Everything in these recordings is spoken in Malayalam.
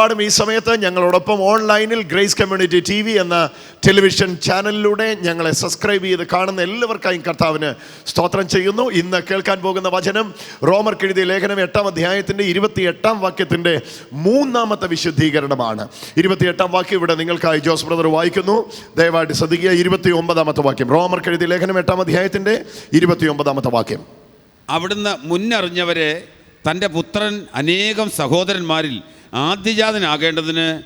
ലോകമെമ്പാടും ഈ സമയത്ത് ഞങ്ങളോടൊപ്പം ഓൺലൈനിൽ ഗ്രേസ് കമ്മ്യൂണിറ്റി ടി വി എന്ന ടെലിവിഷൻ ചാനലിലൂടെ ഞങ്ങളെ സബ്സ്ക്രൈബ് ചെയ്ത് കാണുന്ന എല്ലാവർക്കായും കർത്താവിന് സ്തോത്രം ചെയ്യുന്നു. ഇന്ന് കേൾക്കാൻ പോകുന്ന വചനം റോമർ എഴുതിയ ലേഖനം എട്ടാം അധ്യായത്തിന്റെ ഇരുപത്തി എട്ടാം വാക്യത്തിന്റെ മൂന്നാമത്തെ വിശുദ്ധീകരണമാണ്. ഇരുപത്തിയെട്ടാം വാക്യം ഇവിടെ നിങ്ങൾക്കായി ജോസ് ബ്രദർ വായിക്കുന്നു. ദയവായിട്ട് ശ്രദ്ധിക്കുക. ഇരുപത്തി ഒമ്പതാമത്തെ വാക്യം. റോമർ എഴുതിയ ലേഖനം എട്ടാം അധ്യായത്തിന്റെ ഇരുപത്തി ഒമ്പതാമത്തെ വാക്യം. അവിടുന്ന് മുന്നറിഞ്ഞവരെ തന്റെ പുത്രൻ അനേകം സഹോദരന്മാരിൽ ആദ്യജാതനാകേണ്ടതിന്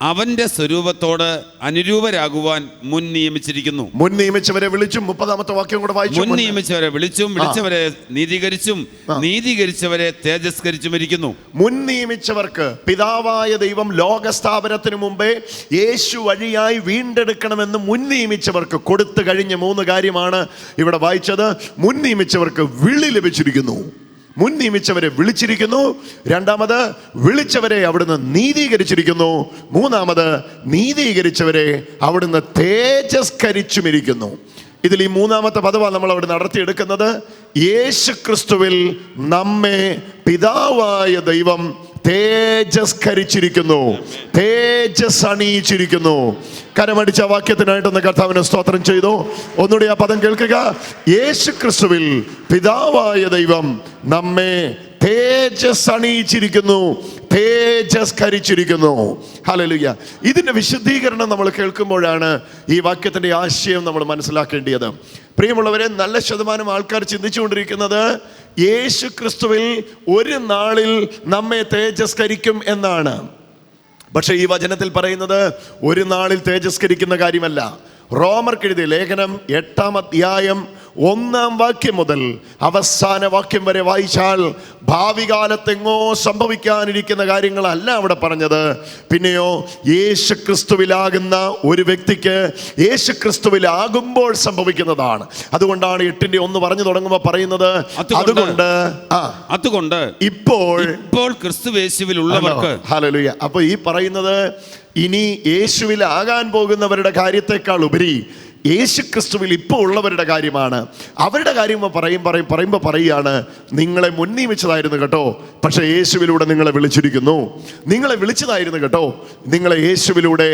അവന്റെ സ്വരൂപത്തോട് അനുരൂപരാകുവാൻ മുൻ നിയമിച്ചിരിക്കുന്നു. മുൻ നിയമിച്ചവരെ വിളിച്ചും മുപ്പതാമത്തെ വാക്യം കൂടെ വായിച്ചു മുൻ നിയമിച്ചവരെ വിളിച്ചും വിളിച്ചവരെ നീതീകരിച്ചും നീതീകരിച്ചവരെ തേജസ്കരിച്ചും ഇരിക്കുന്നു മുൻ നിയമിച്ചവർക്ക് പിതാവായ ദൈവം ലോകസ്ഥാപനത്തിന് മുമ്പേ യേശു വഴിയായി വീണ്ടെടുക്കണമെന്ന് മുൻ നിയമിച്ചവർക്ക് കൊടുത്തു കഴിഞ്ഞ മൂന്ന് കാര്യമാണ് ഇവിടെ വായിച്ചത്. മുൻ നിയമിച്ചവർക്ക് വിളി ലഭിച്ചിരിക്കുന്നു. മുൻ നിയമിച്ചവരെ വിളിച്ചിരിക്കുന്നു. രണ്ടാമത് വിളിച്ചവരെ അവിടുന്ന് നീതീകരിച്ചിരിക്കുന്നു. മൂന്നാമത് നീതീകരിച്ചവരെ അവിടുന്ന് തേജസ്കരിച്ചുമിരിക്കുന്നു. ഇതിൽ ഈ മൂന്നാമത്തെ പദമാണ് നമ്മൾ അവിടെ നടത്തിയെടുക്കുന്നത്. യേശു ക്രിസ്തുവിൽ നമ്മെ പിതാവായ ദൈവം തേജസ്കരിച്ചിരിക്കുന്നു. തേജസ് അണിയിച്ചിരിക്കുന്നു കരമടിച്ച വാക്യത്തിനായിട്ടൊന്ന് കർത്താവിനെ സ്തോത്രം ചെയ്തു. ഒന്നുകൂടി ആ പദം കേൾക്കുക. യേശു ക്രിസ്തുവിൽ പിതാവായ ദൈവം നമ്മെ തേജസ് അണിയിച്ചിരിക്കുന്നു തേജസ്കരിച്ചിരിക്കുന്നു. ഹലലുയ്യ ഇതിന്റെ വിശുദ്ധീകരണം നമ്മൾ കേൾക്കുമ്പോഴാണ് ഈ വാക്യത്തിന്റെ ആശയം നമ്മൾ മനസ്സിലാക്കേണ്ടത് പ്രിയമുള്ളവരെ നല്ല ശതമാനം ആൾക്കാർ ചിന്തിച്ചുകൊണ്ടിരിക്കുന്നത് യേശു ക്രിസ്തുവിൽ ഒരു നാളിൽ നമ്മെ തേജസ്കരിക്കും എന്നാണ്. പക്ഷേ ഈ വചനത്തിൽ പറയുന്നത് ഒരു നാളിൽ തേജസ്കരിക്കുന്ന കാര്യമല്ല. റോമർക്കെഴുതിയ ലേഖനം എട്ടാം അധ്യായം ഒന്നാം വാക്യം മുതൽ അവസാന വാക്യം വരെ വായിച്ചാൽ ഭാവി കാലത്തെങ്ങോ സംഭവിക്കാനിരിക്കുന്ന കാര്യങ്ങളല്ല അവിടെ പറഞ്ഞത്. പിന്നെയോ യേശു ക്രിസ്തുവിലാകുന്ന ഒരു വ്യക്തിക്ക് യേശു ക്രിസ്തുവിലാകുമ്പോൾ സംഭവിക്കുന്നതാണ്. അതുകൊണ്ടാണ് എട്ടിന്റെ ഒന്ന് പറഞ്ഞു തുടങ്ങുമ്പോൾ പറയുന്നത് അതുകൊണ്ട് അതുകൊണ്ട് ഇപ്പോൾ ഇപ്പോൾ ഇപ്പോൾ ക്രിസ്തുവേശുവിലുള്ളവർക്ക് ഹലോ അപ്പൊ ഈ പറയുന്നത് ഇനി യേശുവിൽ ആകാൻ പോകുന്നവരുടെ കാര്യത്തെക്കാൾ ഉപരി യേശു ക്രിസ്തുവിൽ ഇപ്പോൾ ഉള്ളവരുടെ കാര്യമാണ്. അവരുടെ കാര്യം പറയും പറയും പറയുമ്പോൾ പറയുകയാണ് നിങ്ങളെ മുൻനിയമിച്ചതായിരുന്നു കേട്ടോ പക്ഷെ യേശുവിലൂടെ നിങ്ങളെ വിളിച്ചിരിക്കുന്നു. നിങ്ങളെ വിളിച്ചതായിരുന്നു കേട്ടോ നിങ്ങളെ യേശുവിലൂടെ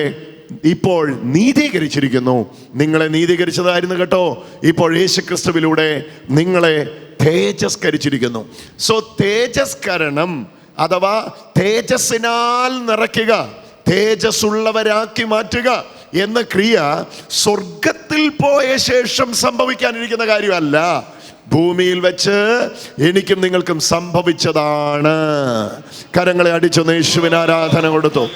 ഇപ്പോൾ നീതീകരിച്ചിരിക്കുന്നു. നിങ്ങളെ നീതീകരിച്ചതായിരുന്നു കേട്ടോ ഇപ്പോൾ യേശു ക്രിസ്തുവിലൂടെ നിങ്ങളെ തേജസ്കരിച്ചിരിക്കുന്നു. സോ തേജസ്കരണം അഥവാ തേജസ്സിനാൽ നിറയ്ക്കുക തേജസ്സുള്ളവരാക്കി മാറ്റുക എന്ന ക്രിയ സ്വർഗത്തിൽ പോയ ശേഷം സംഭവിക്കാനിരിക്കുന്ന കാര്യമല്ല. ഭൂമിയിൽ വെച്ച് എനിക്കും നിങ്ങൾക്കും സംഭവിച്ചതാണ്. കരങ്ങളെ അടിച്ചൊന്ന് യേശുവിന് ആരാധന കൊടുത്തു.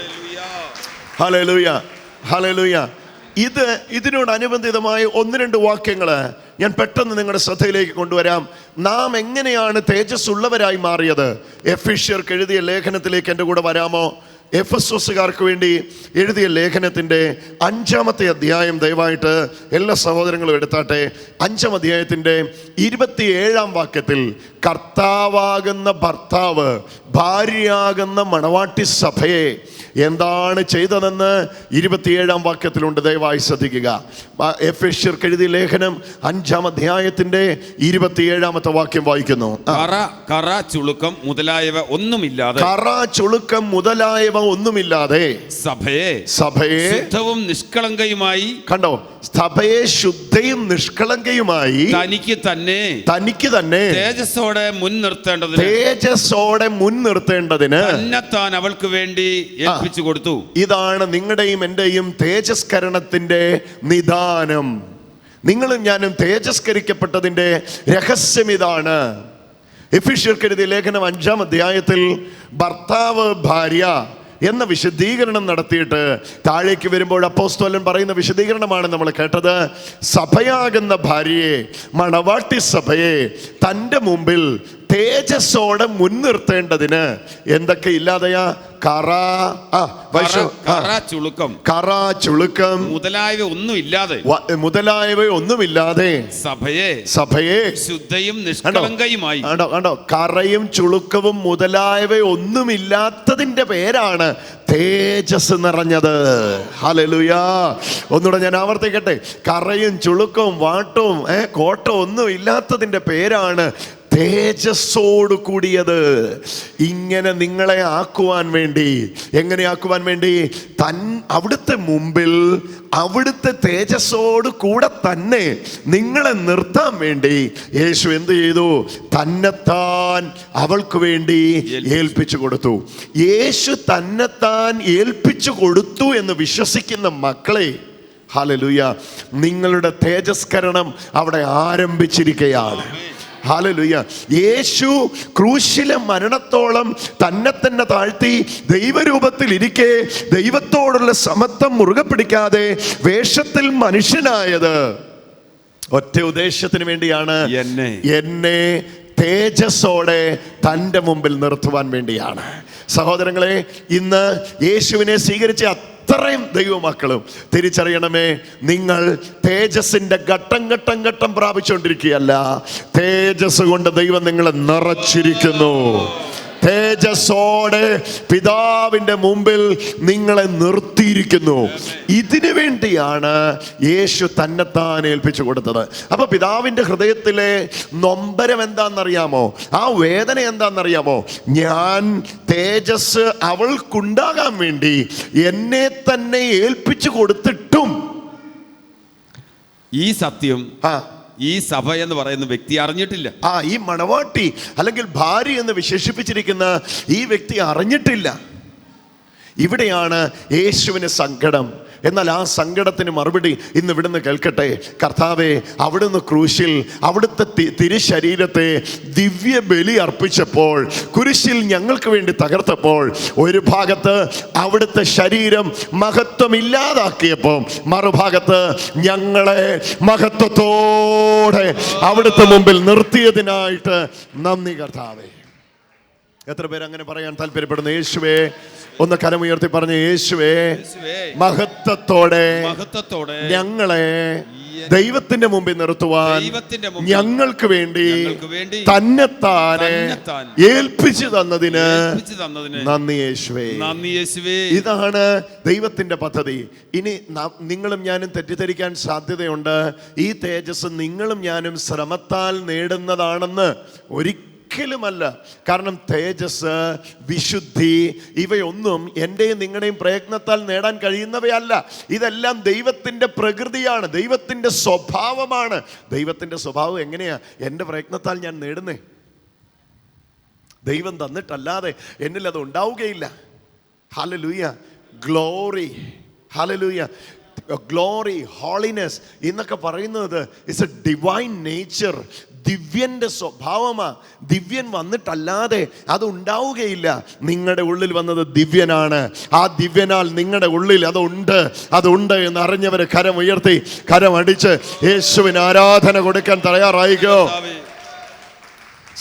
ഹലലുയ ഹലലുയ ഇത് ഇതിനോടനുബന്ധിതമായ ഒന്ന് രണ്ട് വാക്യങ്ങൾ ഞാൻ പെട്ടെന്ന് നിങ്ങളുടെ ശ്രദ്ധയിലേക്ക് കൊണ്ടുവരാം. നാം എങ്ങനെയാണ് തേജസ് ഉള്ളവരായി മാറിയത്? എഫിഷ്യർക്ക് എഴുതിയ ലേഖനത്തിലേക്ക് എന്റെ കൂടെ വരാമോ? എഫ് എസ് എസുകാർക്ക് വേണ്ടി എഴുതിയ ലേഖനത്തിന്റെ അഞ്ചാമത്തെ അധ്യായം ദയവായിട്ട് എല്ലാ സഹോദരങ്ങളും എടുത്താട്ടെ. അഞ്ചാം അധ്യായത്തിന്റെ ഇരുപത്തിയേഴാം വാക്യത്തിൽ കർത്താവാകുന്ന ഭർത്താവ് ഭാര്യയാകുന്ന മണവാട്ടി സഭയെ എന്താണ് ചെയ്തതെന്ന് ഇരുപത്തിയേഴാം വാക്യത്തിലുണ്ട്. ദയവായി ശ്രദ്ധിക്കുക. എഫ് എഷ്യർക്ക് എഴുതിയ ലേഖനം അഞ്ചാം അധ്യായത്തിന്റെ ഇരുപത്തിയേഴാമത്തെ വാക്യം വായിക്കുന്നു. കറ കറ ചുളുക്കം മുതലായവ ഒന്നുമില്ലാതെ കറ ചുളുക്കം മുതലായവ ഒന്നുമില്ലാതെ സഭയെ സഭയെ ശുദ്ധവും നിഷ്കളങ്കയുമായി കണ്ടോ? സഭയെ ശുദ്ധയും നിഷ്കളങ്കയുമായി തനിക്ക് തന്നെ തനിക്ക് തന്നെ തേജസ്സോടെ മുൻ നിർത്തേണ്ടതിന് തേജസ്സോടെ മുൻനിർത്തേണ്ടതിന് തന്നെത്താൻ അവൾക്ക് വേണ്ടി ഏൽപ്പിച്ചു കൊടുത്തു. ഇതാണ് നിങ്ങളുടെയും എന്റെയും തേജസ്കരണത്തിന്റെ നിദാനം. നിങ്ങളും ഞാനും തേജസ്കരിക്കപ്പെട്ടതിന്റെ രഹസ്യം ഇതാണ്. എഫിഷ്യർക്കെഴുതി ലേഖനം അഞ്ചാം അധ്യായത്തിൽ ഭർത്താവ് ഭാര്യ എന്ന വിശദീകരണം നടത്തിയിട്ട് താഴേക്ക് വരുമ്പോൾ അപ്പോസ്തോലൻ പറയുന്ന വിശദീകരണമാണ് നമ്മൾ കേട്ടത്. സഭയാകുന്ന ഭാര്യയെ മണവാട്ടി സഭയെ തന്റെ മുമ്പിൽ തേജസ്സോടെ മുൻനിർത്തേണ്ടതിന് എന്തൊക്കെ ഇല്ലാതെയാ? കറ ചുളുക്കം. കറ ചുളുക്കം. മുതലായവ ഒന്നും ഇല്ലാതെ മുതലായവ ഒന്നും ഇല്ലാതെ സഭയെ. സഭയെ. ശുദ്ധയും നിഷ്കളങ്കയുമായി. കണ്ടോ കണ്ടോ? കറയും ചുളുക്കവും മുതലായവ ഒന്നും ഇല്ലാത്തതിന്റെ പേരാണ് തേജസ് നിറഞ്ഞത്. ഹലലുയാ ഒന്നുകൂടെ ഞാൻ ആവർത്തിക്കട്ടെ. കറയും ചുളുക്കവും വാട്ടവും ഏ കോട്ടവും ഒന്നും ഇല്ലാത്തതിന്റെ പേരാണ് തേജസ്സോട് കൂടിയത് ഇങ്ങനെ നിങ്ങളെ ആക്കുവാൻ വേണ്ടി. എങ്ങനെ ആക്കുവാൻ വേണ്ടി? തൻ അവിടുത്തെ മുമ്പിൽ അവിടുത്തെ തേജസ്സോട് കൂടെ തന്നെ നിങ്ങളെ നിർത്താൻ വേണ്ടി യേശു എന്ത് ചെയ്തു? തന്നെത്താൻ അവൾക്ക് വേണ്ടി ഏൽപ്പിച്ചു. കൊടുത്തു. യേശു തന്നെത്താൻ ഏൽപ്പിച്ചു കൊടുത്തു എന്ന് വിശ്വസിക്കുന്ന മക്കളെ ഹാലലുയ നിങ്ങളുടെ തേജസ്കരണം അവിടെ ആരംഭിച്ചിരിക്കുകയാണ് ഹാലലുയ. യേശു ക്രൂശിലെ മരണത്തോളം തന്നെ തന്നെ താഴ്ത്തി ദൈവരൂപത്തിൽ ഇരിക്കെ ദൈവത്തോടുള്ള സമത്വം മുറുകെ പിടിക്കാതെ വേഷത്തിൽ മനുഷ്യനായത്. ഒറ്റ ഉദ്ദേശത്തിന് വേണ്ടിയാണ് എന്നെ. എന്നെ തേജസ്സോടെ തന്റെ മുമ്പിൽ നിർത്തുവാൻ വേണ്ടിയാണ്. സഹോദരങ്ങളെ ഇന്ന് യേശുവിനെ സ്വീകരിച്ച അത്രയും ദൈവമക്കളും തിരിച്ചറിയണമേ നിങ്ങൾ തേജസ്സിന്റെ ഘട്ടം ഘട്ടം ഘട്ടം പ്രാപിച്ചുകൊണ്ടിരിക്കുകയല്ല തേജസ് കൊണ്ട് ദൈവം നിങ്ങളെ നിറച്ചിരിക്കുന്നു. തേജസ്സോടെ പിതാവിന്റെ മുമ്പിൽ നിങ്ങളെ നിർത്തിയിരിക്കുന്നു. ഇതിനു വേണ്ടിയാണ് യേശു തന്നെത്താൻ ഏൽപ്പിച്ചു കൊടുത്തത്. അപ്പൊ പിതാവിന്റെ ഹൃദയത്തിലെ നൊമ്പരം എന്താണെന്നറിയാമോ? ആ വേദന എന്താണെന്നറിയാമോ? ഞാൻ തേജസ് അവൾക്കുണ്ടാകാൻ വേണ്ടി എന്നെ തന്നെ ഏൽപ്പിച്ചു കൊടുത്തിട്ടും. ഈ സത്യം ആ. ഈ സഭ എന്ന് പറയുന്ന വ്യക്തി അറിഞ്ഞിട്ടില്ല. ആ ഈ മണവാട്ടി അല്ലെങ്കിൽ ഭാര്യ എന്ന് വിശേഷിപ്പിച്ചിരിക്കുന്ന ഈ വ്യക്തി അറിഞ്ഞിട്ടില്ല. ഇവിടെയാണ് യേശുവിന് സങ്കടം. എന്നാൽ ആ സങ്കടത്തിന് മറുപടി ഇന്ന് ഇവിടുന്ന് കേൾക്കട്ടെ. കർത്താവെ അവിടുന്ന് ക്രൂശിൽ അവിടുത്തെ തിരുശരീരത്തെ ദിവ്യ ബലി അർപ്പിച്ചപ്പോൾ കുരിശിൽ ഞങ്ങൾക്ക് വേണ്ടി തകർത്തപ്പോൾ ഒരു ഭാഗത്ത് അവിടുത്തെ ശരീരം മഹത്വമില്ലാതാക്കിയപ്പോൾ മറുഭാഗത്ത് ഞങ്ങളെ മഹത്വത്തോടെ അവിടുത്തെ മുമ്പിൽ നിർത്തിയതിനായിട്ട് നന്ദി കർത്താവേ. എത്ര പേര് അങ്ങനെ പറയാൻ താല്പര്യപ്പെടുന്നു? യേശുവേ ഒന്ന് കരമുയർത്തി പറഞ്ഞ യേശുവേ മഹത്വത്തോടെ മഹത്വത്തോടെ ഞങ്ങളെ ദൈവത്തിന്റെ മുമ്പിൽ നിർത്തുവാൻ ഞങ്ങൾക്ക് വേണ്ടി തന്നെത്താനെ ഏൽപ്പിച്ചു തന്നതിന് നന്ദി യേശുവേ. നന്ദി യേശുവേ. ഇതാണ് ദൈവത്തിന്റെ പദ്ധതി. ഇനി നിങ്ങളും ഞാനും തെറ്റിദ്ധരിക്കാൻ സാധ്യതയുണ്ട്. ഈ തേജസ് നിങ്ങളും ഞാനും ശ്രമത്താൽ നേടുന്നതാണെന്ന് ഒരിക്കലുമല്ല. കാരണം തേജസ് വിശുദ്ധി ഇവയൊന്നും എന്റെയും നിങ്ങളുടെയും പ്രയത്നത്താൽ നേടാൻ കഴിയുന്നവയല്ല. ഇതെല്ലാം ദൈവത്തിന്റെ പ്രകൃതിയാണ് ദൈവത്തിന്റെ സ്വഭാവമാണ്. ദൈവത്തിന്റെ സ്വഭാവം എങ്ങനെയാ? എന്റെ പ്രയത്നത്താൽ ഞാൻ നേടുന്നേ. ദൈവം തന്നിട്ടല്ലാതെ എന്നിൽ അത് ഉണ്ടാവുകയില്ല. Hallelujah glory. Hallelujah glory holiness എന്നൊക്കെ പറയുന്നത് ഇറ്റ്സ് എ ഡിവൈൻ നേച്ചർ ദിവ്യന്റെ സ്വഭാവമാ. ദിവ്യൻ വന്നിട്ടല്ലാതെ അത് ഉണ്ടാവുകയില്ല നിങ്ങളുടെ ഉള്ളിൽ വന്നത് ദിവ്യനാണ്. ആ ദിവ്യനാൽ നിങ്ങളുടെ ഉള്ളിൽ അതുണ്ട്. അതുണ്ട് എന്ന് അറിഞ്ഞവര് കരം ഉയർത്തി കരം അടിച്ച് യേശുവിന് ആരാധന കൊടുക്കാൻ തയ്യാറായിക്കോ?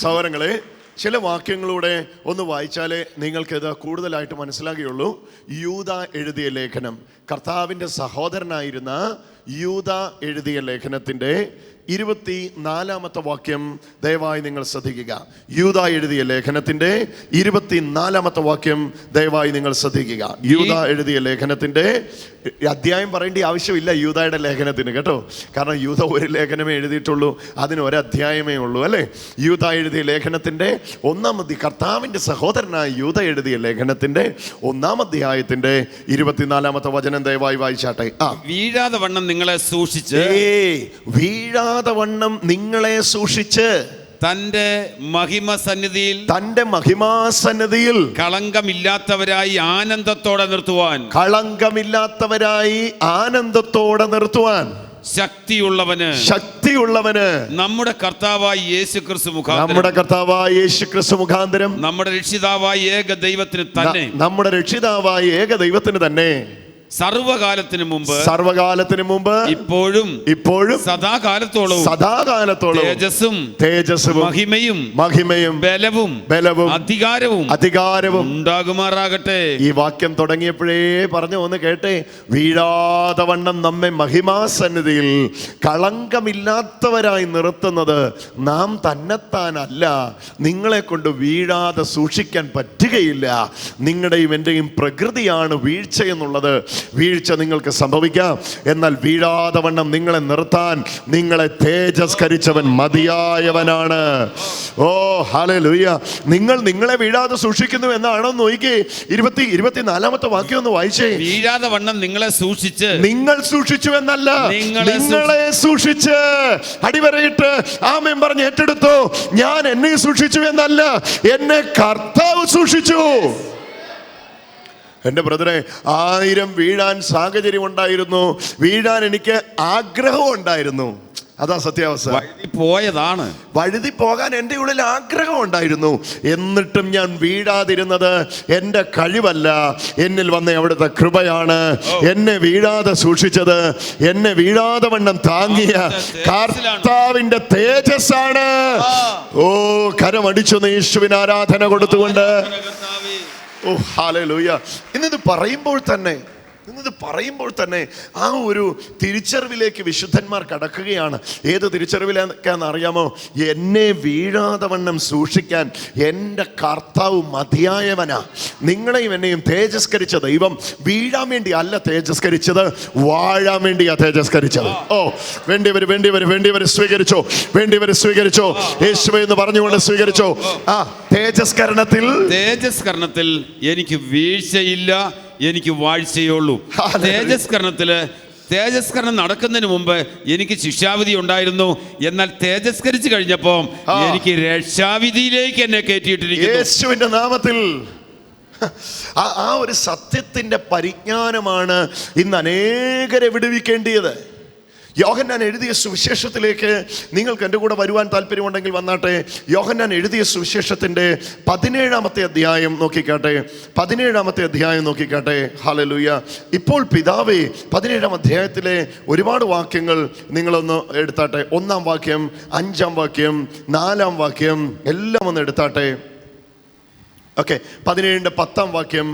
സൗരങ്ങളെ സഹോദരങ്ങളെ ചില വാക്യങ്ങളൂടെ ഒന്ന് വായിച്ചാലേ നിങ്ങൾക്കിത് കൂടുതലായിട്ട് മനസ്സിലാകുകയുള്ളൂ. യൂത എഴുതിയ ലേഖനം. കർത്താവിന്റെ സഹോദരനായിരുന്ന യൂത എഴുതിയ ലേഖനത്തിന്റെ ഇരുപത്തി നാലാമത്തെ വാക്യം ദയവായി നിങ്ങൾ ശ്രദ്ധിക്കുക. യൂത എഴുതിയ ലേഖനത്തിന്റെ ഇരുപത്തി നാലാമത്തെ വാക്യം ദയവായി നിങ്ങൾ ശ്രദ്ധിക്കുക. യൂത എഴുതിയ ലേഖനത്തിന്റെ അധ്യായം പറയേണ്ട ആവശ്യമില്ല യൂതയുടെ ലേഖനത്തിന് കേട്ടോ? കാരണം യൂത ഒരു ലേഖനമേ എഴുതിയിട്ടുള്ളൂ അതിന് ഒരു അധ്യായമേ ഉള്ളൂ അല്ലേ? യൂത എഴുതിയ ലേഖനത്തിന്റെ ഒന്നാമത് കർത്താവിന്റെ സഹോദരനായ യൂത എഴുതിയ ലേഖനത്തിന്റെ ഒന്നാം അധ്യായത്തിന്റെ ഇരുപത്തിനാലാമത്തെ വചനം ദയവായി വായിച്ചാട്ടെ. ആ. വീഴാതെ വണ്ണം നിങ്ങളെ സൂക്ഷിച്ച് ഏ വീഴാതെ വണ്ണം നിങ്ങളെ സൂക്ഷിച്ച് തന്റെ മഹിമ സന്നിധിയിൽ തന്റെ മഹിമാസന്നതിയിൽ കളങ്കമില്ലാത്തവരായി ആനന്ദത്തോടെ നിർത്തുവാൻ. കളങ്കമില്ലാത്തവരായി ആനന്ദത്തോടെ നിർത്തുവാൻ. ശക്തിയുള്ളവന്. ശക്തിയുള്ളവന്. നമ്മുടെ കർത്താവായി യേശു ക്രിസ്തു മുഖാന്തരം. നമ്മുടെ കർത്താവായ യേശു ക്രിസ്തു മുഖാന്തരം. നമ്മുടെ രക്ഷിതാവായി ഏക ദൈവത്തിന് തന്നെ. നമ്മുടെ രക്ഷിതാവായി ഏക ദൈവത്തിന് തന്നെ. സർവകാലത്തിന് മുമ്പ് സർവകാലത്തിന് മുമ്പ് ഇപ്പോഴും ഇപ്പോഴും സദാകാലത്തോളവും സദാകാലത്തോളം തേജസ്സും തേജസ്സും മഹിമയും മഹിമയും ബലവും ബലവും അധികാരവും അധികാരവും ഉണ്ടാകുമാറാകട്ടെ. ഈ വാക്യം തുടങ്ങിയപ്പോഴേ പറഞ്ഞു ഒന്ന് കേട്ടെ. വീഴാതെ വണ്ണം നമ്മെ മഹിമാസന്നിധിയിൽ കളങ്കമില്ലാത്തവരായി നിർത്തുന്നത് നാം തന്നെത്താനല്ല. നിങ്ങളെ കൊണ്ട് വീഴാതെ സൂക്ഷിക്കാൻ പറ്റുകയില്ല. നിങ്ങളുടെയും എന്റെയും പ്രകൃതിയാണ് വീഴ്ച എന്നുള്ളത്. വീഴ്ച നിങ്ങൾക്ക് സംഭവിക്കാം. എന്നാൽ വീഴാതെ വണ്ണം നിങ്ങളെ നിർത്താൻ നിങ്ങളെ തേജസ്കരിച്ചവൻ മതിയായവനാണ്. ഓ ഹാലേ ലുയ്യ നിങ്ങൾ നിങ്ങളെ വീഴാതെ സൂക്ഷിക്കുന്നു എന്നാണോ നോക്കി. ഇരുപത്തി ഇരുപത്തിനാലാമത്തെ വാക്യം ഒന്ന് വായിച്ചേ. വീഴാതെ വണ്ണം നിങ്ങളെ സൂക്ഷിച്ച്. നിങ്ങൾ സൂക്ഷിച്ചു എന്നല്ല. നിങ്ങളെ സൂക്ഷിച്ച്. അടിവരയിട്ട് ആമേൻ പറഞ്ഞ് ഏറ്റെടുത്തു. ഞാൻ എന്നെ സൂക്ഷിച്ചു എന്നല്ല. എന്നെ കർത്താവ് സൂക്ഷിച്ചു. എന്റെ ബ്രദറെ ആയിരം വീഴാൻ സാഹചര്യം ഉണ്ടായിരുന്നു വീഴാൻ എനിക്ക് ആഗ്രഹം ഉണ്ടായിരുന്നു. അതാ സത്യാവസ്ഥ. വഴുതി പോയതാണ്. വഴുതി പോകാൻ എന്റെ ഉള്ളിൽ ആഗ്രഹം ഉണ്ടായിരുന്നു. എന്നിട്ടും ഞാൻ വീഴാതിരുന്നത് എന്റെ കഴിവല്ല. എന്നിൽ വന്ന അവിടുത്തെ കൃപയാണ്. എന്നെ വീഴാതെ സൂക്ഷിച്ചത് എന്നെ വീഴാതെ വണ്ണം താങ്ങിയ കർത്താവിന്റെ തേജസ്സാണ്. ഓ കരമടിച്ചു യേശുവിന് ആരാധന കൊടുത്തുകൊണ്ട്. ഓ ഹാലൂയ ഇന്നിത് പറയുമ്പോൾ തന്നെ ഇന്നിത് പറയുമ്പോൾ തന്നെ ആ ഒരു തിരിച്ചറിവിലേക്ക് വിശുദ്ധന്മാർ കടക്കുകയാണ്. ഏത് തിരിച്ചറിവിലേക്കാന്ന് അറിയാമോ? എന്നെ വീഴാതെ വണ്ണം സൂക്ഷിക്കാൻ എന്റെ കർത്താവ് മതിയായവനാ. നിങ്ങളെയും എന്നെയും തേജസ്കരിച്ച ദൈവം വീഴാൻ വേണ്ടി അല്ല തേജസ്കരിച്ചത് വാഴാൻ വേണ്ടിയാ തേജസ്കരിച്ചത്. ഓ വേണ്ടിയവർ വേണ്ടിയവർ വേണ്ടിയവർ സ്വീകരിച്ചോ വേണ്ടിയവർ സ്വീകരിച്ചോ. യേശു എന്ന് പറഞ്ഞുകൊണ്ട് സ്വീകരിച്ചോ. ആ തേജസ്കരണത്തിൽ തേജസ്കരണത്തിൽ എനിക്ക് വീഴ്ചയില്ല. എനിക്ക് വാഴ്ചയുള്ളൂ. തേജസ്കരണത്തിൽ തേജസ്കരണം നടക്കുന്നതിന് മുമ്പ് എനിക്ക് ശിക്ഷാവിധി ഉണ്ടായിരുന്നു. എന്നാൽ തേജസ്കരിച്ചു കഴിഞ്ഞപ്പോ എനിക്ക് രക്ഷാവിധിയിലേക്ക് എന്നെ കയറ്റിയിട്ടിരിക്കുന്നു. യേശുവിന്റെ നാമത്തിൽ. ആ ഒരു സത്യത്തിന്റെ പരിജ്ഞാനമാണ് ഇന്ന് അനേകരെ വിടുവിക്കേണ്ടിയത്. യോഹന്നാൻ എഴുതിയ സുവിശേഷത്തിലേക്ക് നിങ്ങൾക്ക് എന്റെ കൂടെ വരുവാൻ താല്പര്യമുണ്ടെങ്കിൽ വന്നാട്ടെ. യോഹന്നാൻ എഴുതിയ സുവിശേഷത്തിന്റെ പതിനേഴാമത്തെ അധ്യായം നോക്കിക്കാട്ടെ. പതിനേഴാമത്തെ അധ്യായം നോക്കിക്കാട്ടെ. ഹാലലൂയ ഇപ്പോൾ പിതാവേ പതിനേഴാം അധ്യായത്തിലെ ഒരുപാട് വാക്യങ്ങൾ നിങ്ങളൊന്ന് എടുത്താട്ടെ. ഒന്നാം വാക്യം അഞ്ചാം വാക്യം നാലാം വാക്യം എല്ലാം ഒന്ന് എടുത്താട്ടെ. ഓക്കെ പതിനേഴിന്റെ പത്താം വാക്യം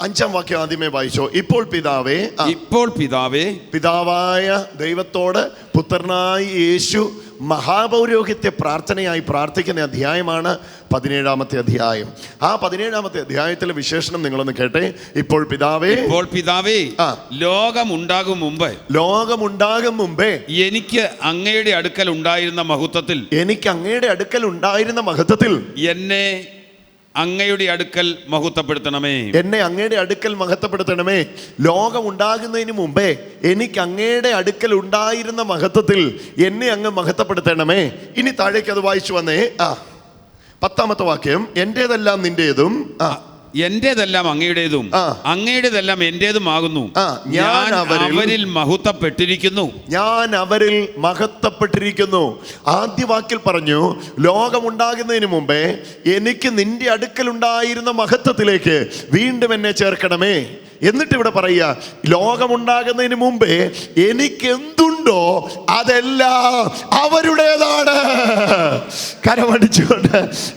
അഞ്ചാം വാക്യം ആദ്യമേ വായിച്ചോ. ഇപ്പോൾ പിതാവേ ഇപ്പോൾ പിതാവേ പിതാവായ ദൈവത്തോട് പുത്രനായി യേശു മഹാപൗരോഹിത്യ പ്രാർത്ഥനയായി പ്രാർത്ഥിക്കുന്ന അധ്യായമാണ് പതിനേഴാമത്തെ അധ്യായം. ആ പതിനേഴാമത്തെ അധ്യായത്തിലെ വിശേഷണം നിങ്ങളൊന്ന് കേട്ടെ. ഇപ്പോൾ പിതാവേ ഇപ്പോൾ പിതാവേ ആ. ലോകമുണ്ടാകും മുമ്പേ ലോകമുണ്ടാകും മുമ്പേ എനിക്ക് അങ്ങയുടെ അടുക്കൽ ഉണ്ടായിരുന്ന മഹത്വത്തിൽ എനിക്ക് അങ്ങയുടെ അടുക്കൽ ഉണ്ടായിരുന്ന മഹത്വത്തിൽ എന്നെ അങ്ങയുടെ അടുക്കൽ മഹത്വപ്പെടുത്തണമേ. എന്നെ അങ്ങയുടെ അടുക്കൽ മഹത്വപ്പെടുത്തണമേ. ലോകം ഉണ്ടാകുന്നതിന് മുമ്പേ എനിക്ക് അങ്ങയുടെ അടുക്കൽ ഉണ്ടായിരുന്ന മഹത്വത്തിൽ എന്നെ അങ്ങ് മഹത്വപ്പെടുത്തണമേ. ഇനി താഴേക്ക് അത് വായിച്ചു വന്നേ. ആ പത്താമത്തെ വാക്യം എന്റേതെല്ലാം നിന്റേതും എന്റേതെല്ലാം അങ്ങയുടേതും. അങ്ങയുടേതെല്ലാം എന്റേതുമാകുന്നു. ഞാൻ അവരിൽ- മഹത്വപ്പെട്ടിരിക്കുന്നു. ഞാൻ അവരിൽ മഹത്വപ്പെട്ടിരിക്കുന്നു. ആദ്യ വാക്കിൽ പറഞ്ഞു ലോകമുണ്ടാകുന്നതിന് മുമ്പേ എനിക്ക് നിന്റെ അടുക്കൽ ഉണ്ടായിരുന്ന മഹത്വത്തിലേക്ക് വീണ്ടും എന്നെ ചേർക്കണമേ. എന്നിട്ട് ഇവിടെ പറയുക ലോകമുണ്ടാകുന്നതിന് മുമ്പേ എനിക്ക് എന്തുണ്ടോ അതെല്ലാം അവരുടേതാണ്. കരമടിച്ചുകൊണ്ട്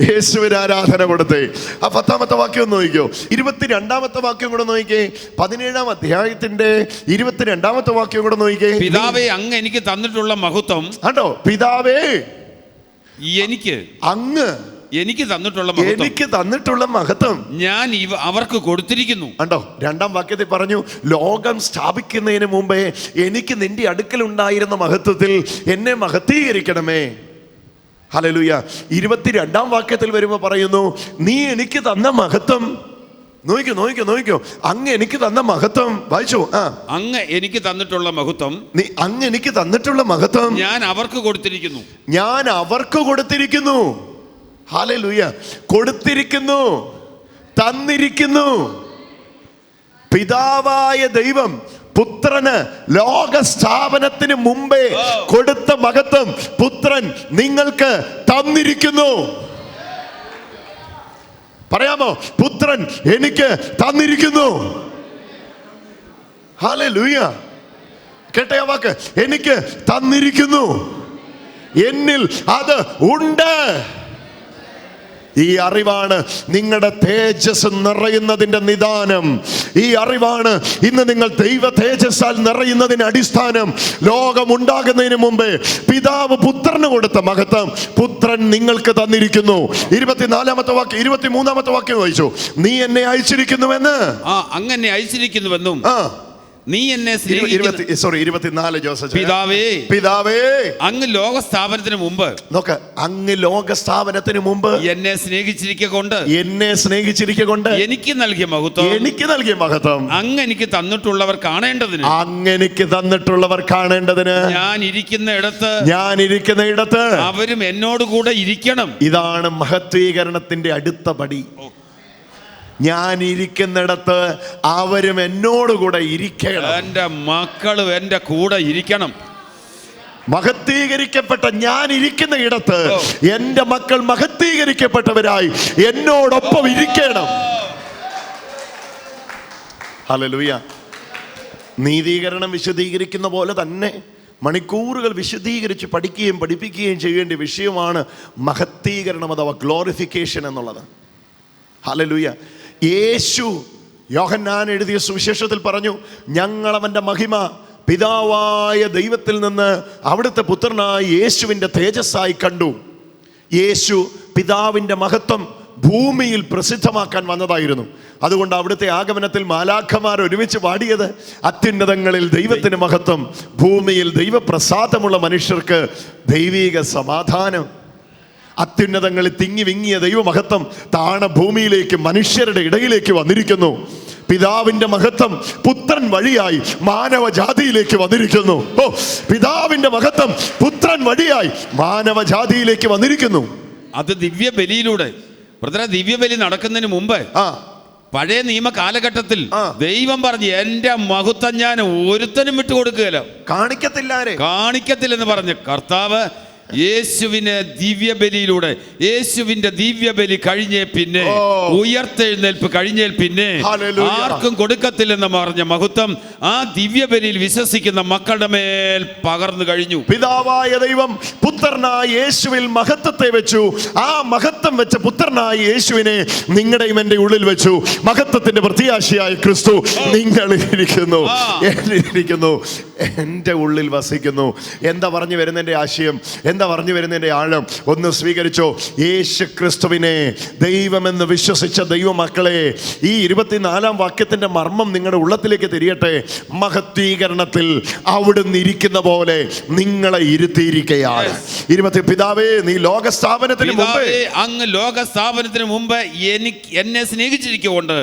യേശുവിന് ആരാധന കൊടുത്തേ ആ പത്താമത്തെ വാക്യം ഒന്ന് നോക്കിക്കോ. ഇരുപത്തിരണ്ടാമത്തെ വാക്യം കൂടെ നോക്കിക്കേ. പതിനേഴാം അധ്യായത്തിന്റെ ഇരുപത്തിരണ്ടാമത്തെ വാക്യം കൂടെ നോക്കിക്കേ. പിതാവേ അങ്ങ് എനിക്ക് തന്നിട്ടുള്ള മഹത്വം കണ്ടോ? പിതാവേ എനിക്ക് അങ്ങ് എനിക്ക് തന്നിട്ടുള്ള മഹത്വം. എനിക്ക് തന്നിട്ടുള്ള മഹത്വം. ഞാൻ ഇവ അവർക്ക് കൊടുത്തിരിക്കുന്നു. കണ്ടോ? രണ്ടാം വാക്യത്തിൽ പറഞ്ഞു ലോകം സ്ഥാപിക്കുന്നതിന് മുമ്പേ എനിക്ക് നിന്റെ അടുക്കൽ ഉണ്ടായിരുന്ന മഹത്വത്തിൽ എന്നെ മഹത്തീകരിക്കണമേ. ഹലലുയ ഇരുപത്തിരണ്ടാം വാക്യത്തിൽ വരുമ്പോൾ പറയുന്നു നീ എനിക്ക് തന്ന മഹത്വം. നോക്കിക്കോ നോക്കിക്കോ നോക്കിക്കോ. അങ്ങ് എനിക്ക് തന്ന മഹത്വം. വായിച്ചു? ആ. അങ്ങ് എനിക്ക് തന്നിട്ടുള്ള മഹത്വം. നീ അങ്ങ് എനിക്ക് തന്നിട്ടുള്ള മഹത്വം. ഞാൻ അവർക്ക് കൊടുത്തിരിക്കുന്നു. ഞാൻ അവർക്ക് കൊടുത്തിരിക്കുന്നു. ഹാലലുയ. കൊടുത്തിരിക്കുന്നു തന്നിരിക്കുന്നു. പിതാവായ ദൈവം പുത്രന് ലോക സ്ഥാപനത്തിന് മുമ്പേ കൊടുത്ത മഹത്വം പുത്രൻ നിങ്ങൾക്ക് തന്നിരിക്കുന്നു. പറയാമോ? പുത്രൻ എനിക്ക് തന്നിരിക്കുന്നു. ഹാലേ ആ വാക്ക്. എനിക്ക് തന്നിരിക്കുന്നു. എന്നിൽ അത് ഉണ്ട്. ഈ അറിവാണ് നിങ്ങളുടെ തേജസ് നിറയുന്നതിന്റെ നിദാനം. ഈ അറിവാണ് ഇന്ന് നിങ്ങൾ ദൈവ തേജസ്സാൽ നിറയുന്നതിന് അടിസ്ഥാനം. ലോകം ഉണ്ടാകുന്നതിന് മുമ്പേ പിതാവ് പുത്രന് കൊടുത്ത മഹത്വം പുത്രൻ നിങ്ങൾക്ക് തന്നിരിക്കുന്നു. ഇരുപത്തിനാലാമത്തെ വാക്യം ഇരുപത്തിമൂന്നാമത്തെ വാക്യം വായിച്ചു. നീ എന്നെ അയച്ചിരിക്കുന്നുവെന്ന്? ആ അങ്ങനെ അയച്ചിരിക്കുന്നുവെന്നും ആ. നീ എന്നെ സോറി ഇരുപത്തിനാല് ജോസഫ് പിതാവേ. പിതാവേ. അങ്ങ് ലോക സ്ഥാപനത്തിന് മുമ്പ്. നോക്ക് അങ്ങ് ലോക സ്ഥാപനത്തിന് മുമ്പ് എന്നെ സ്നേഹിച്ചിരിക്ക കൊണ്ട്. എന്നെ സ്നേഹിച്ചിരിക്കൊണ്ട് എനിക്ക് നൽകിയ മഹത്വം. എനിക്ക് നൽകിയ മഹത്വം. അങ്ങ് എനിക്ക് തന്നിട്ടുള്ളവർ കാണേണ്ടതിന്. അങ്ങ് എനിക്ക് തന്നിട്ടുള്ളവർ കാണേണ്ടതിന്. ഞാൻ ഇരിക്കുന്ന ഇടത്ത് ഞാൻ ഇരിക്കുന്ന ഇടത്ത് അവരും എന്നോട് കൂടെ ഇരിക്കണം. ഇതാണ് മഹത്വീകരണത്തിന്റെ അടുത്ത പടി. ഞാൻ ഇരിക്കുന്നിടത്ത് അവരും എന്നോട് കൂടെ ഇരിക്കണം. എന്റെ മക്കളും എന്റെ കൂടെ ഇരിക്കണം. മഹത്തീകരിക്കപ്പെട്ട ഞാൻ ഇരിക്കുന്ന ഇടത്ത് എന്റെ മക്കൾ മഹത്തീകരിക്കപ്പെട്ടവരായി എന്നോടൊപ്പം ഇരിക്കണം. ഹലലൂയ നീതീകരണം വിശദീകരിക്കുന്ന പോലെ തന്നെ മണിക്കൂറുകൾ വിശദീകരിച്ച് പഠിക്കുകയും പഠിപ്പിക്കുകയും ചെയ്യേണ്ട വിഷയമാണ് മഹത്തീകരണം അഥവാ ഗ്ലോറിഫിക്കേഷൻ എന്നുള്ളത്. ഹല്ലേലൂയ. യേശു യോഹന്നാൻ എഴുതിയ സുവിശേഷത്തിൽ പറഞ്ഞു ഞങ്ങളവന്റെ മഹിമ പിതാവായ ദൈവത്തിൽ നിന്ന് അവിടുത്തെ പുത്രനായ യേശുവിന്റെ തേജസ്സായി കണ്ടു. യേശു പിതാവിന്റെ മഹത്വം ഭൂമിയിൽ പ്രസിദ്ധമാക്കാൻ വന്നതായിരുന്നു. അതുകൊണ്ട് അവിടുത്തെ ആഗമനത്തിൽ മാലാഖമാർ ഒരുമിച്ച് പാടിയത് അത്യുന്നതങ്ങളിൽ ദൈവത്തിന് മഹത്വം ഭൂമിയിൽ ദൈവപ്രസാദമുള്ള മനുഷ്യർക്ക് ദൈവീക സമാധാനം. അത്യുന്നതങ്ങളിൽ തിങ്ങി വിങ്ങിയ ദൈവമഹത്വം താണ ഭൂമിയിലേക്ക് മനുഷ്യരുടെ ഇടയിലേക്ക് വന്നിരിക്കുന്നു. പിതാവിന്റെ മഹത്വം പുത്രൻ വഴിയായി മാനവജാതിയിലേക്ക് വന്നിരിക്കുന്നു. ഓ പിതാവിന്റെ മഹത്വം പുത്രൻ വഴിയായി മാനവജാതിയിലേക്ക് വന്നിരിക്കുന്നു. അത് ദിവ്യ ബലിയിലൂടെ ദിവ്യ ബലി നടക്കുന്നതിന് മുമ്പ് ആ. പഴയ നിയമ കാലഘട്ടത്തിൽ ദൈവം പറഞ്ഞു എന്റെ മഹത്വം ഞാൻ ഒരുത്തനും വിട്ടുകൊടുക്കുകയില്ല. കാണിക്കത്തില്ല കാണിക്കത്തില്ലെന്ന് പറഞ്ഞു കർത്താവ് യേശുവിന് ദിവ്യബലിയിലൂടെ യേശുവിന്റെ ദിവ്യബലി കഴിഞ്ഞേ പിന്നെ. ഉയർത്തെഴുന്നേൽപ്പ് കഴിഞ്ഞേൽ പിന്നെ. ആർക്കും കൊടുക്കത്തില്ലെന്ന് പറഞ്ഞ മഹത്വം ആ ദിവ്യബലിയിൽ വിശ്വസിക്കുന്ന മക്കളുടെ മേൽ പകർന്നു കഴിഞ്ഞു. പിതാവായ ദൈവം പുത്രനായ യേശുവിൽ മഹത്വത്തെ വെച്ചു. ആ മഹത്വം വെച്ച പുത്രനായ യേശുവിനെ നിങ്ങളുടെയും എന്റെ ഉള്ളിൽ വെച്ചു. മഹത്വത്തിന്റെ പ്രത്യാശയായ ക്രിസ്തു നിങ്ങൾ ഇരിക്കുന്നു. എന്റെ എന്നിരിക്കുന്നു എന്റെ ഉള്ളിൽ വസിക്കുന്നു. എന്താ പറഞ്ഞു വരുന്നതിന്റെ ആശയം? എന്താ പറഞ്ഞു വരുന്നതിന്റെ ആഴം? ഒന്ന് സ്വീകരിച്ചോ. യേശു ക്രിസ്തുവിനെ ദൈവമെന്ന് വിശ്വസിച്ച ദൈവമക്കളെ ഈ ഇരുപത്തിനാലാം വാക്യത്തിന്റെ മർമ്മം നിങ്ങളുടെ ഉള്ളത്തിലേക്ക് തിരിയട്ടെ. മഹത്വീകരണത്തിൽ അവിടുന്ന് ഇരിക്കുന്ന പോലെ നിങ്ങളെ ഇരുത്തിയിരിക്കുകയാണ് ഇരുപത്തി പിതാവേ നീ ലോക സ്ഥാപനത്തിന് അങ്ങ് ലോക സ്ഥാപനത്തിന് മുമ്പ് എനിക്ക് എന്നെ സ്നേഹിച്ചിരിക്കൊണ്ട്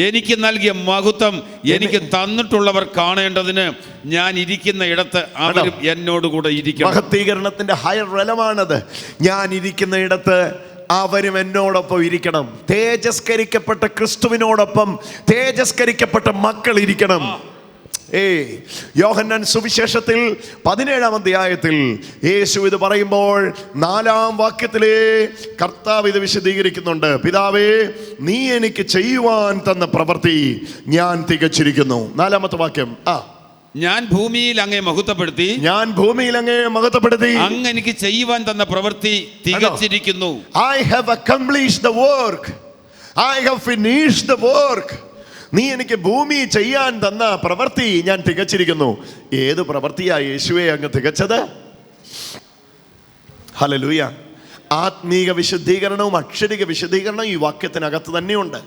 എനിക്ക് നൽകിയ മഹത്വം എനിക്ക് തന്നിട്ടുള്ളവർ കാണേണ്ടതിന് ഞാൻ ഇരിക്കുന്ന ഇടത്ത് അവരും എന്നോടുകൂടെ ഇരിക്കണം. മഹത്വീകരണത്തിന്റെ ഹയർ റലമാണത്. ഞാൻ ഇരിക്കുന്ന ഇടത്ത് അവരും എന്നോടൊപ്പം ഇരിക്കണം. തേജസ്കരിക്കപ്പെട്ട ക്രിസ്തുവിനോടൊപ്പം തേജസ്കരിക്കപ്പെട്ട മക്കൾ ഇരിക്കണം. ഏ യോഹന്നാൻ സുവിശേഷത്തിൽ പതിനേഴാം അധ്യായത്തിൽ യേശു ഇത് പറയുമ്പോൾ നാലാം വാക്യത്തിലെ കർത്താവ് ഇത് വിശദീകരിക്കുന്നുണ്ട്. പിതാവേ നീ എനിക്ക് ചെയ്യുവാൻ തന്ന പ്രവൃത്തി ഞാൻ തികച്ചിരിക്കുന്നു. നാലാമത്തെ വാക്യം. ആ. ഞാൻ ഭൂമിയിൽ അങ്ങേ മഹത്വപ്പെടുത്തി. ഞാൻ ഭൂമിയിൽ അങ്ങേ മഹത്വപ്പെടുത്തി. അങ്ങ് എനിക്ക് ചെയ്യുവാൻ തന്ന പ്രവൃത്തി തികച്ചിരിക്കുന്നു. I have accomplish the work I have finish the work നീ എനിക്ക് ഭൂമി ചെയ്യാൻ തന്ന പ്രവൃത്തി ഞാൻ തികച്ചിരിക്കുന്നു. ഏത് പ്രവൃത്തിയാ യേശുവെ അങ്ങ് തികച്ചത്? ഹലലൂയ ആത്മീക വിശുദ്ധീകരണവും അക്ഷരിക വിശുദ്ധീകരണവും ഈ വാക്യത്തിനകത്ത് തന്നെയുണ്ട്.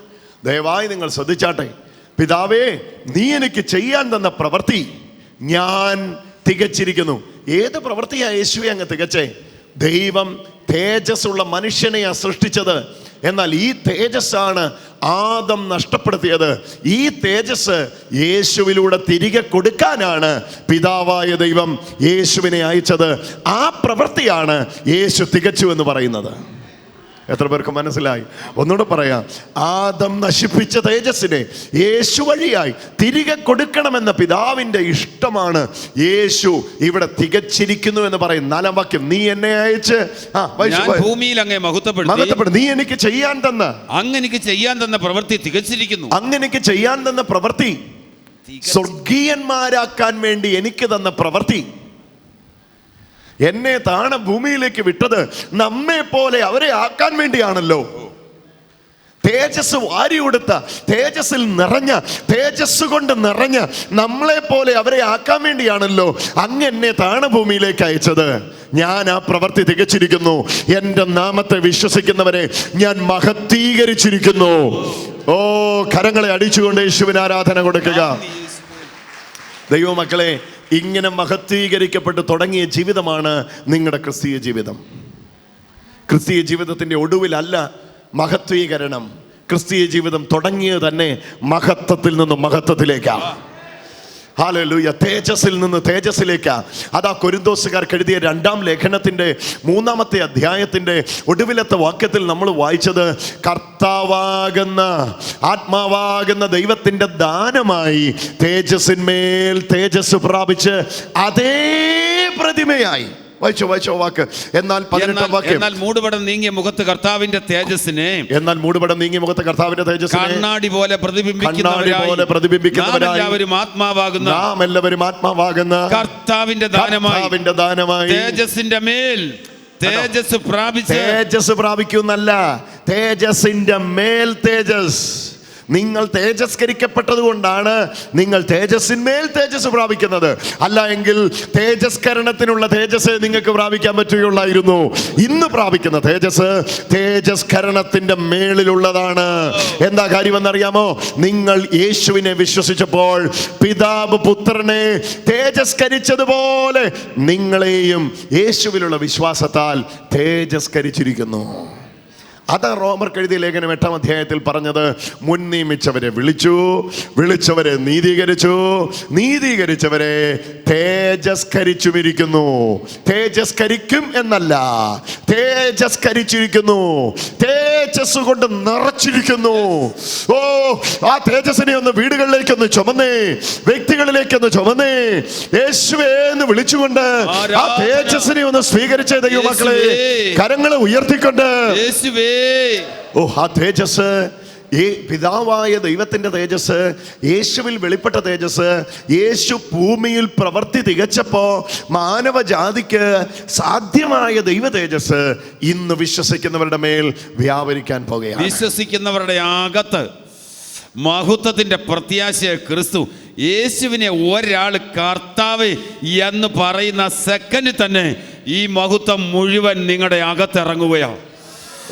ദയവായി നിങ്ങൾ ശ്രദ്ധിച്ചാട്ടെ. പിതാവേ നീ എനിക്ക് ചെയ്യാൻ തന്ന പ്രവൃത്തി ഞാൻ തികച്ചിരിക്കുന്നു. ഏത് പ്രവൃത്തിയാ യേശുവെ അങ്ങ് തികച്ചേ? ദൈവം തേജസ്സുള്ള മനുഷ്യനെയാ സൃഷ്ടിച്ചത്. എന്നാൽ ഈ തേജസ്സാണ് ആദം നഷ്ടപ്പെടുത്തിയത്. ഈ തേജസ് യേശുവിലൂടെ തിരികെ കൊടുക്കാനാണ് പിതാവായ ദൈവം യേശുവിനെ അയച്ചത്. ആ പ്രവൃത്തിയാണ് യേശു തികച്ചു എന്ന് പറയുന്നത്. എത്ര പേർക്ക് മനസ്സിലായി? ഒന്നുകൂടെ പറയാം. ആദം നശിപ്പിച്ച തേജസ്സിനെ യേശു വഴിയായി തിരികെ കൊടുക്കണമെന്ന പിതാവിന്റെ ഇഷ്ടമാണ് യേശു ഇവിടെ തികച്ചിരിക്കുന്നു എന്ന് പറയും നാലാം വാക്യം. നീ എന്നെ അയച്ച്. ആ ഞാൻ. ഭൂമിയിൽ അങ്ങേ മഹത്വപ്പെടുത്തി. മഹത്വപ്പെടും നീ എനിക്ക് ചെയ്യാൻ തന്ന. അങ്ങ് എനിക്ക് ചെയ്യാൻ തന്ന പ്രവൃത്തി തികച്ചിരിക്കുന്നു. അങ്ങനെക്ക് ചെയ്യാൻ തന്ന പ്രവൃത്തി സ്വർഗീയന്മാരാക്കാൻ വേണ്ടി എനിക്ക് തന്ന പ്രവൃത്തി. എന്നെ താണ ഭൂമിയിലേക്ക് വിട്ടത് നമ്മെ പോലെ അവരെ ആക്കാൻ വേണ്ടിയാണല്ലോ. തേജസ് വാരി കൊടുത്ത തേജസ്സിൽ നിറഞ്ഞ തേജസ് കൊണ്ട് നിറഞ്ഞ നമ്മളെ പോലെ അവരെ ആക്കാൻ വേണ്ടിയാണല്ലോ അങ്ങ് എന്നെ താണഭൂമിയിലേക്ക് അയച്ചത്. ഞാൻ ആ പ്രവൃത്തി തികച്ചിരിക്കുന്നു. എന്റെ നാമത്തെ വിശ്വസിക്കുന്നവരെ ഞാൻ മഹത്തീകരിച്ചിരിക്കുന്നു. ഓ കരങ്ങളെ അടിച്ചുകൊണ്ട് യേശുവിന് ആരാധന കൊടുക്കുക. ദൈവമക്കളെ ഇങ്ങനെ മഹത്വീകരിക്കപ്പെട്ട് തുടങ്ങിയ ജീവിതമാണ് നിങ്ങളുടെ ക്രിസ്തീയ ജീവിതം. ക്രിസ്തീയ ജീവിതത്തിന്റെ ഒടുവിലല്ല മഹത്വീകരണം. ക്രിസ്തീയ ജീവിതം തുടങ്ങിയത് തന്നെ മഹത്വത്തിൽ നിന്നും മഹത്വത്തിലേക്കാണ് ഹാലലൂയ. തേജസ്സിൽ നിന്ന് തേജസ്സിലേക്ക്. അതാ കൊരിന്തോസുകാർക്ക് എഴുതിയ രണ്ടാം ലേഖനത്തിന്റെ മൂന്നാമത്തെ അധ്യായത്തിന്റെ ഒടുവിലത്തെ വാക്യത്തിൽ നമ്മൾ വായിച്ചത് കർത്താവാകുന്ന ആത്മാവാകുന്ന ദൈവത്തിന്റെ ദാനമായി തേജസ്സിന്മേൽ തേജസ് പ്രാപിച്ച് അതേ പ്രതിമയായി. വായിച്ചോ വായിച്ചോ വാക്ക്. എന്നാൽ പതിനെട്ടാം വാക്യം. എന്നാൽ മൂടുപടം നീങ്ങിയ മുഖത്ത് കർത്താവിന്റെ തേജസ്സിനെ എന്നാൽ മൂടുപടം നീങ്ങിയ മുഖത്ത് കർത്താവിന്റെ തേജസ്സിനെ കണ്ണാടി പോലെ കണ്ണാടി പോലെ പ്രതിബിംബിക്കുന്നവരായി എല്ലാവരും ആത്മാവാകുന്ന നാം എല്ലാവരും ആത്മാവാകുന്ന കർത്താവിന്റെ ദാനമായി കർത്താവിന്റെ ദാനമായി തേജസ്സിന്റെ മേൽ തേജസ് പ്രാപിച്ച് തേജസ് പ്രാപിക്കുന്നല്ല തേജസിന്റെ മേൽ തേജസ്. നിങ്ങൾ തേജസ്കരിക്കപ്പെട്ടതുകൊണ്ടാണ് നിങ്ങൾ തേജസ്സിന്മേൽ തേജസ് പ്രാപിക്കുന്നത്. അല്ല എങ്കിൽ തേജസ്കരണത്തിനുള്ള തേജസ് നിങ്ങൾക്ക് പ്രാപിക്കാൻ പറ്റുകയുള്ളായിരുന്നു. ഇന്ന് പ്രാപിക്കുന്ന തേജസ് തേജസ്കരണത്തിന്റെ മേളിലുള്ളതാണ്. എന്താ കാര്യമെന്നറിയാമോ? നിങ്ങൾ യേശുവിനെ വിശ്വസിച്ചപ്പോൾ പിതാവ് പുത്രനെ തേജസ്കരിച്ചതുപോലെ നിങ്ങളെയും യേശുവിലുള്ള വിശ്വാസത്താൽ തേജസ്കരിച്ചിരിക്കുന്നു. അതാ റോമർ എഴുതിയ ലേഖനം എട്ടാം അധ്യായത്തിൽ പറഞ്ഞത് മുൻ നിയമിച്ചവരെ വിളിച്ചു വിളിച്ചവരെ നീതീകരിച്ചു നീതീകരിച്ചവരെ തേജസ്കരിച്ചുമിരിക്കുന്നു. തേജസ്കരിക്കും എന്നല്ല തേജസ്കരിച്ചിരിക്കുന്നു. തേജസ് കൊണ്ട് നിറച്ചിരിക്കുന്നു. ഓ ആ തേജസ്സിനെ ഒന്ന് വീടുകളിലേക്ക് വീടുകളിലേക്കൊന്ന് ചുമന്നേ വ്യക്തികളിലേക്കൊന്ന് ചുമന്നേ. യേശുവേ എന്ന് വിളിച്ചുകൊണ്ട് ആ തേജസ്സിനെ ഒന്ന് സ്വീകരിച്ച ദൈവമക്കളെ. കരങ്ങളെ ഉയർത്തിക്കൊണ്ട്. ഓ ആ തേജസ് ഈ പിതാവായ ദൈവത്തിന്റെ തേജസ് യേശുവിൽ വെളിപ്പെട്ട തേജസ് യേശു ഭൂമിയിൽ പ്രവർത്തി തികച്ചപ്പോൾ മാനവജാതിക്ക് സാധ്യമായ ദൈവ തേജസ് ഇന്ന് വിശ്വസിക്കുന്നവരുടെ മേൽ വ്യാപരിക്കാൻ പോകുകയാണ്. വിശ്വസിക്കുന്നവരുടെ അകത്ത് മഹത്വത്തിന്റെ പ്രത്യാശയ ക്രിസ്തു യേശുവിനെ ഒരാൾ കർത്താവ് എന്ന് പറയുന്ന സെക്കൻഡിൽ തന്നെ ഈ മഹത്വം മുഴുവൻ നിങ്ങളുടെ അകത്തിറങ്ങുകയാണ്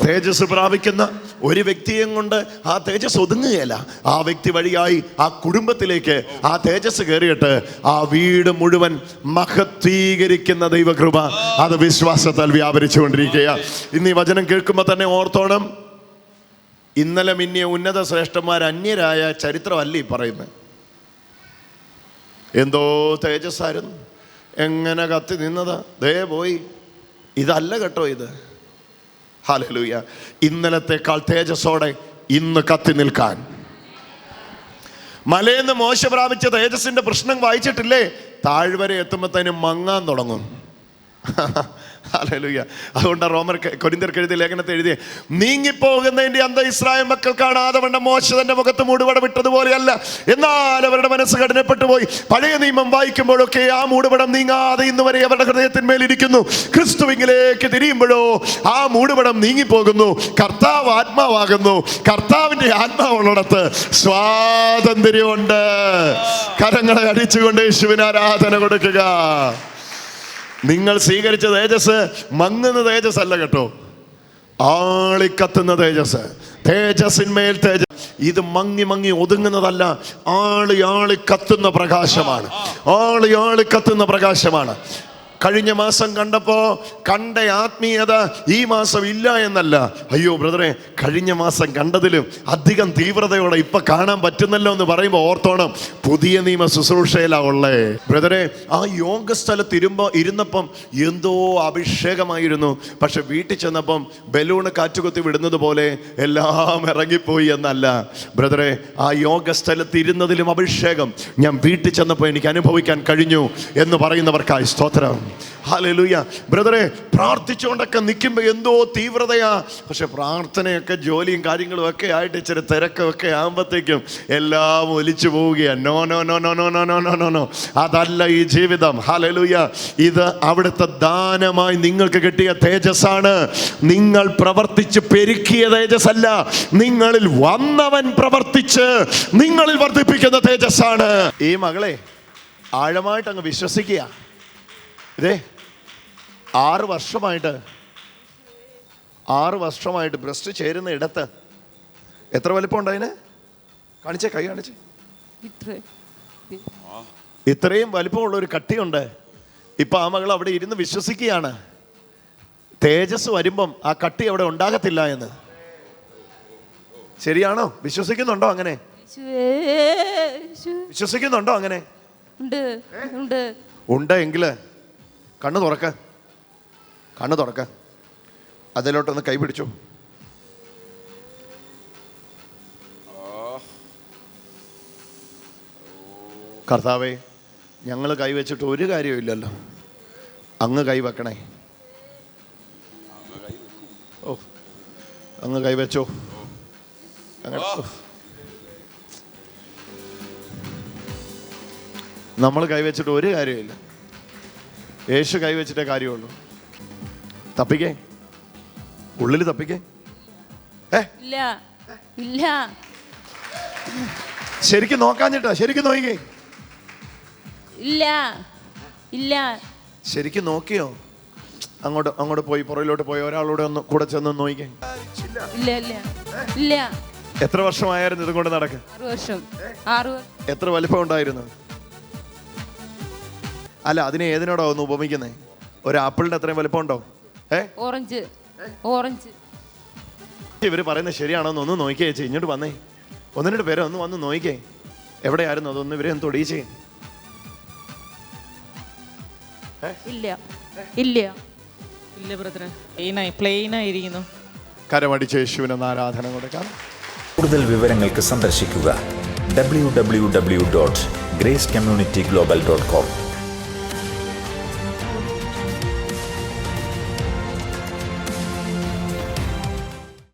തേജസ് പ്രാപിക്കുന്ന ഒരു വ്യക്തിയും കൊണ്ട് ആ തേജസ് ഒതുങ്ങുകയല്ല. ആ വ്യക്തി വഴിയായി ആ കുടുംബത്തിലേക്ക് ആ തേജസ് കയറിയിട്ട് ആ വീട് മുഴുവൻ മഹത്വീകരിക്കുന്ന ദൈവകൃപ അത് വിശ്വാസത്താൽ വ്യാപരിച്ചുകൊണ്ടിരിക്കുക ഇന്ന് ഈ വചനം കേൾക്കുമ്പോൾ തന്നെ ഓർത്തോണം. ഇന്നലെ മിന്നിയ ഉന്നത ശ്രേഷ്ഠന്മാർ അന്യരായ ചരിത്രമല്ല ഈ പറയുന്നത് എന്തോ തേജസ്സായിരുന്നു. എങ്ങനെ കത്തി നിന്നതാ? ദേ പോയി. ഇതല്ല കേട്ടോ ഇത്. ഹാലലൂയ ഇന്നലത്തെക്കാൾ തേജസ്സോടെ ഇന്ന് കത്തി നിൽക്കാൻ. മലയെന്ന് മോശ പ്രാപിച്ച തേജസ്സിന്റെ പ്രശ്നം വായിച്ചിട്ടില്ലേ? താഴ്വരെ എത്തുമ്പോഴത്തേനും മങ്ങാൻ തുടങ്ങും. ഹാലലൂയ അതുകൊണ്ട് റോമർ കൊരിന്തർക്ക് എഴുതിയ ലേഖനത്തെ എഴുതിയ നീങ്ങിപ്പോകുന്നതിന്റെ അന്ത ഇസ്രായേൽ മക്കൾ കാണാതെ വണ്ണ മോശ തന്റെ മുഖത്ത് മൂടുപട വിട്ടതുപോലെയല്ല. എന്നാൽ അവരുടെ മനസ്സ് കഠിനപ്പെട്ടു പോയി. പഴയ നിയമം വായിക്കുമ്പോഴൊക്കെ ആ മൂടുപടം നീങ്ങാതെ ഇന്ന് വരെ അവരുടെ ഹൃദയത്തിന്മേലിരിക്കുന്നു ക്രിസ്തുവിങ്കിലേക്ക് തിരിയുമ്പോഴോ ആ മൂടുപടം നീങ്ങിപ്പോകുന്നു. കർത്താവ് ആത്മാവാകുന്നു. കർത്താവിന്റെ ആത്മാവുള്ളിടത്ത് സ്വാതന്ത്ര്യമുണ്ട്. കരങ്ങളെ അടിച്ചുകൊണ്ട് യേശുവിന് ആരാധന കൊടുക്കുക. നിങ്ങൾ സ്വീകരിച്ച തേജസ് മങ്ങുന്ന തേജസ് അല്ല കേട്ടോ. ആളിക്കത്തുന്ന തേജസ്. തേജസ്സിന്മേൽ തേജസ്. ഇത് മങ്ങി മങ്ങി ഒതുങ്ങുന്നതല്ല ആളി ആളി കത്തുന്ന പ്രകാശമാണ്. ആളി ആളി കത്തുന്ന പ്രകാശമാണ്. കഴിഞ്ഞ മാസം കണ്ടപ്പോ കണ്ട ആത്മീയത ഈ മാസം ഇല്ല എന്നല്ല. അയ്യോ ബ്രദറെ കഴിഞ്ഞ മാസം കണ്ടതിലും അധികം തീവ്രതയോടെ ഇപ്പൊ കാണാൻ പറ്റുന്നല്ലോ എന്ന് പറയുമ്പോൾ ഓർത്തോണം. പുതിയ നിയമ ശുശ്രൂഷയിലാ ഉള്ളേ. ബ്രദറെ ആ യോഗ സ്ഥലത്ത് ഇരുമ്പോ ഇരുന്നപ്പം എന്തോ അഭിഷേകമായിരുന്നു. പക്ഷെ വീട്ടിൽ ചെന്നപ്പം ബലൂണ് കാറ്റുകുത്തി വിടുന്നത് പോലെ എല്ലാം ഇറങ്ങിപ്പോയി എന്നല്ല. ബ്രദറെ ആ യോഗ സ്ഥലത്ത് ഇരുന്നതിലും അഭിഷേകം ഞാൻ വീട്ടിൽ ചെന്നപ്പോൾ എനിക്ക് അനുഭവിക്കാൻ കഴിഞ്ഞു എന്ന് പറയുന്നവർക്കായി സ്തോത്രം. ഹാലലൂയ ബ്രദറെ പ്രാർത്ഥിച്ചുകൊണ്ടൊക്കെ നിൽക്കുമ്പോൾ എന്തോ തീവ്രതയാ. പക്ഷെ പ്രാർത്ഥനയൊക്കെ ജോലിയും കാര്യങ്ങളും ഒക്കെ ആയിട്ട് ഇച്ചിരി തിരക്കൊക്കെ ആകുമ്പോഴത്തേക്കും എല്ലാം ഒലിച്ചു പോവുകയാണ് no no no no no no no no no no അതല്ല ഈ ജീവിതം. ഹാലലൂയ ഇത് അവിടുത്തെ ദാനമായി നിങ്ങൾക്ക് കിട്ടിയ തേജസ്സാണ്. നിങ്ങൾ പ്രവർത്തിച്ച് പെരുക്കിയ തേജസ്സല്ല. നിങ്ങളിൽ വന്നവൻ പ്രവർത്തിച്ച് നിങ്ങളിൽ വർദ്ധിപ്പിക്കുന്ന തേജസ്സാണ്. ഈ മകളെ ആഴമായിട്ട് അങ്ങ് വിശ്വസിക്കുക. ഇതേ ആറ് വർഷമായിട്ട് ആറ് വർഷമായിട്ട് ബ്രസ്റ്റ് ചേരുന്ന ഇടത്ത് എത്ര വലിപ്പം ഉണ്ട് അതിന്? കാണിച്ചേ കൈ കാണിച്ചേ. ഇത്ര. ഇത്രയും വലിപ്പമുള്ള ഒരു കട്ടിയുണ്ട്. ഇപ്പൊ ആ മകൾ അവിടെ ഇരുന്ന് വിശ്വസിക്കുകയാണ്. തേജസ് വരുമ്പം ആ കട്ടി അവിടെ ഉണ്ടാകത്തില്ല എന്ന്. ശരിയാണോ? വിശ്വസിക്കുന്നുണ്ടോ അങ്ങനെ? വിശ്വസിക്കുന്നുണ്ടോ അങ്ങനെ? ഉണ്ട് എങ്കിൽ കണ്ണ് തുറക്ക. കണ്ണ് തുറക്ക. അതിലോട്ടൊന്ന് കൈ പിടിച്ചു. കർത്താവേ ഞങ്ങൾ കൈവച്ചിട്ട് ഒരു കാര്യമില്ലല്ലോ അങ്ങ് കൈവെക്കണേ ഓ അങ്ങ് കൈവച്ചോ. നമ്മൾ കൈവച്ചിട്ട് ഒരു കാര്യമില്ല യേശു കൈവച്ചിട്ടേ കാര്യമുള്ളൂ. തപ്പിക്കേ? ഉള്ളിൽ തപ്പിക്കേ? ഇല്ല. ഇല്ല. ശരിക്കും നോക്കാഞ്ഞിട്ടാ? ശരിക്കും നോക്കിക്കേ? ഇല്ല. ഇല്ല. ശരിക്കും നോക്കിയോ? അങ്ങോട്ട് അങ്ങോട്ട് പോയി പുറയിലോട്ട് പോയി ഒരാളോട് ഒന്ന് കൂടെ ചെന്ന് നോക്കിക്കേ. ഇല്ല ഇല്ല. ഇല്ല. എത്ര വർഷമായിരുന്നു ഇതും കൊണ്ട് നടക്കേ? ആറു വർഷം. ആറു എത്ര വലിപ്പം ഉണ്ടായിരുന്നു? അല്ല അതിനെ ഏതിനോടാ ഒന്ന് ഉപമിക്കുന്നേ? ഒരു ആപ്പിളിന്റെ അത്രയും വലിപ്പം ഉണ്ടോ ഏ? ഓറഞ്ച്. ഓറഞ്ച്. ഇവർ പറയുന്നത് ശരിയാണോ എന്ന് ഒന്ന് നോക്കിയേ ചേച്ചി ഇങ്ങോട്ട് വന്നേ. ഒന്ന് രണ്ട് പേരെ ഒന്ന് വന്ന് നോക്കിക്കേ എവിടെയായിരുന്നു അതൊന്ന് ഇവരെ ഒന്ന് തൊടിയിച്ചേ. ഇല്ല. ഇല്ല. ഇല്ല ബ്രദറെ. പ്ലെയിനായി പ്ലെയിനായിരിക്കുന്നു. കരമടിച്ച് യേശുവിന് ആരാധന കൊടുക്കാം. കൂടുതൽ വിവരങ്ങൾക്ക് സന്ദർശിക്കുക W W W dot Grace Community global dot com